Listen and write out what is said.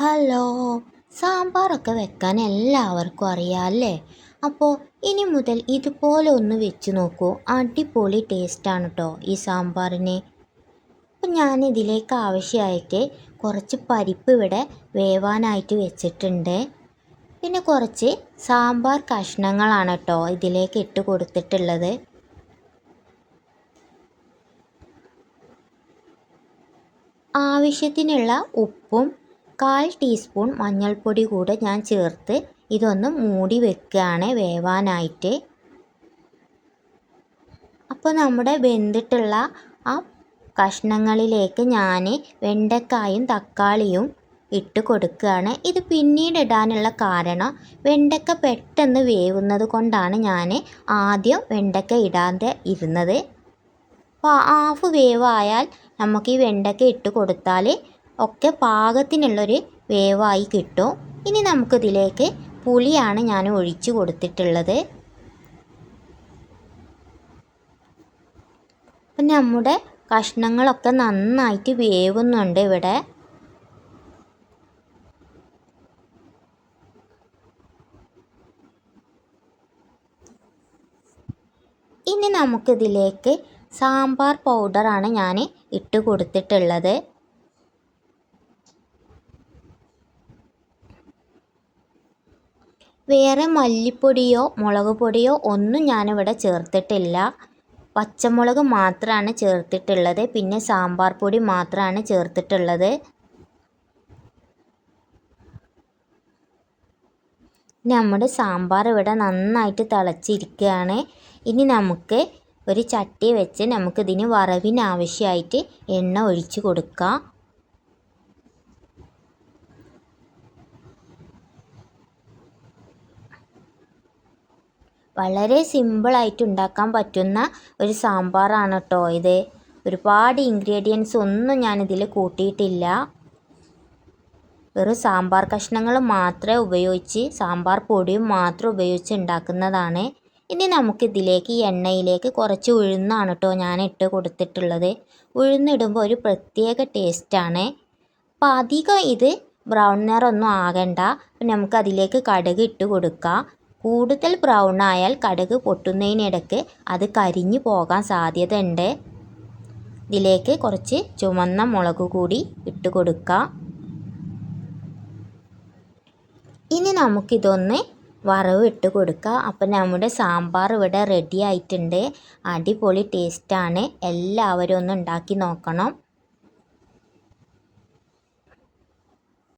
Hello സാമ്പാറൊക്കെ വെക്കാൻ എല്ലാവർക്കും അറിയാം അല്ലേ? അപ്പോൾ ഇനി മുതൽ ഇതുപോലെ ഒന്ന് വെച്ച് നോക്കൂ. അടിപൊളി ടേസ്റ്റാണ് കേട്ടോ ഈ സാമ്പാറിന്. അപ്പം ഞാൻ ഇതിലേക്ക് ആവശ്യമായിട്ട് കുറച്ച് പരിപ്പ് ഇവിടെ വേവാനായിട്ട് വെച്ചിട്ടുണ്ട്. പിന്നെ കുറച്ച് സാമ്പാർ കഷ്ണങ്ങളാണ് കേട്ടോ ഇതിലേക്ക് ഇട്ട് കൊടുത്തിട്ടുള്ളത്. ആവശ്യത്തിനുള്ള ഉപ്പും കാൽ ടീസ്പൂൺ മഞ്ഞൾപ്പൊടി കൂടെ ഞാൻ ചേർത്ത് ഇതൊന്ന് മൂടി വെക്കുകയാണ് വേവാനായിട്ട്. അപ്പോൾ നമ്മുടെ വെന്തിട്ടുള്ള ആ കഷ്ണങ്ങളിലേക്ക് ഞാൻ വെണ്ടക്കായും തക്കാളിയും ഇട്ട് കൊടുക്കുകയാണ്. ഇത് പിന്നീട് ഇടാനുള്ള കാരണം വെണ്ടക്ക പെട്ടെന്ന് വേവുന്നത് കൊണ്ടാണ് ഞാൻ ആദ്യം വെണ്ടക്ക ഇടാതെ ഇരുന്നത്. അപ്പോൾ ഹാഫ് വേവായാൽ നമുക്ക് ഈ വെണ്ടക്ക ഇട്ട് കൊടുത്താൽ ഒക്കെ പാകത്തിനുള്ളൊരു വേവായി കിട്ടും. ഇനി നമുക്കിതിലേക്ക് പുളിയാണ് ഞാൻ ഒഴിച്ചു കൊടുത്തിട്ടുള്ളത്. അപ്പം നമ്മുടെ കഷ്ണങ്ങളൊക്കെ നന്നായിട്ട് വേവുന്നുണ്ട് ഇവിടെ. ഇനി നമുക്കിതിലേക്ക് സാമ്പാർ പൗഡറാണ് ഞാൻ ഇട്ട് കൊടുത്തിട്ടുള്ളത്. വേറെ മല്ലിപ്പൊടിയോ മുളക് പൊടിയോ ഒന്നും ഞാനിവിടെ ചേർത്തിട്ടില്ല. പച്ചമുളക് മാത്രമാണ് ചേർത്തിട്ടുള്ളത്. പിന്നെ സാമ്പാർ പൊടി മാത്രമാണ് ചേർത്തിട്ടുള്ളത് നമ്മുടെ സാമ്പാർ ഇവിടെ നന്നായിട്ട് തിളച്ചിരിക്കുകയാണ്. ഇനി നമുക്ക് ഒരു ചട്ടി വെച്ച് നമുക്കിതിന് വറവിനാവശ്യമായിട്ട് എണ്ണ ഒഴിച്ച് കൊടുക്കാം. വളരെ സിമ്പിളായിട്ട് ഉണ്ടാക്കാൻ പറ്റുന്ന ഒരു സാമ്പാറാണ് കേട്ടോ ഇത്. ഒരുപാട് ഇൻഗ്രീഡിയൻസ് ഒന്നും ഞാനിതിൽ കൂട്ടിയിട്ടില്ല. വെറും സാമ്പാർ കഷ്ണങ്ങൾ മാത്രമേ ഉപയോഗിച്ച് സാമ്പാർ പൊടിയും മാത്രം ഉപയോഗിച്ച് ഉണ്ടാക്കുന്നതാണ്. ഇനി നമുക്കിതിലേക്ക് എണ്ണയിലേക്ക് കുറച്ച് ഉഴുന്നാണ് കേട്ടോ ഞാൻ ഇട്ട് കൊടുത്തിട്ടുള്ളത്. ഉഴുന്നിടുമ്പോൾ ഒരു പ്രത്യേക ടേസ്റ്റാണ് അപ്പോൾ അധികം ഇത് ബ്രൗൺ നിറമൊന്നും ആകണ്ട. നമുക്കതിലേക്ക് കടുക് ഇട്ട് കൊടുക്കാം. കൂടുതൽ ബ്രൗൺ ആയാൽ കടുക് പൊട്ടുന്നതിനിടയ്ക്ക് അത് കരിഞ്ഞു പോകാൻ സാധ്യതയുണ്ട്. ഇതിലേക്ക് കുറച്ച് ചുമന്ന മുളക് കൂടി ഇട്ട് കൊടുക്കാം. ഇനി നമുക്കിതൊന്ന് വറവ് ഇട്ട് കൊടുക്കുക അപ്പം നമ്മുടെ സാമ്പാർ ഇവിടെ റെഡി ആയിട്ടുണ്ട്. അടിപൊളി ടേസ്റ്റാണ് എല്ലാവരും ഒന്ന് ഉണ്ടാക്കി നോക്കണം.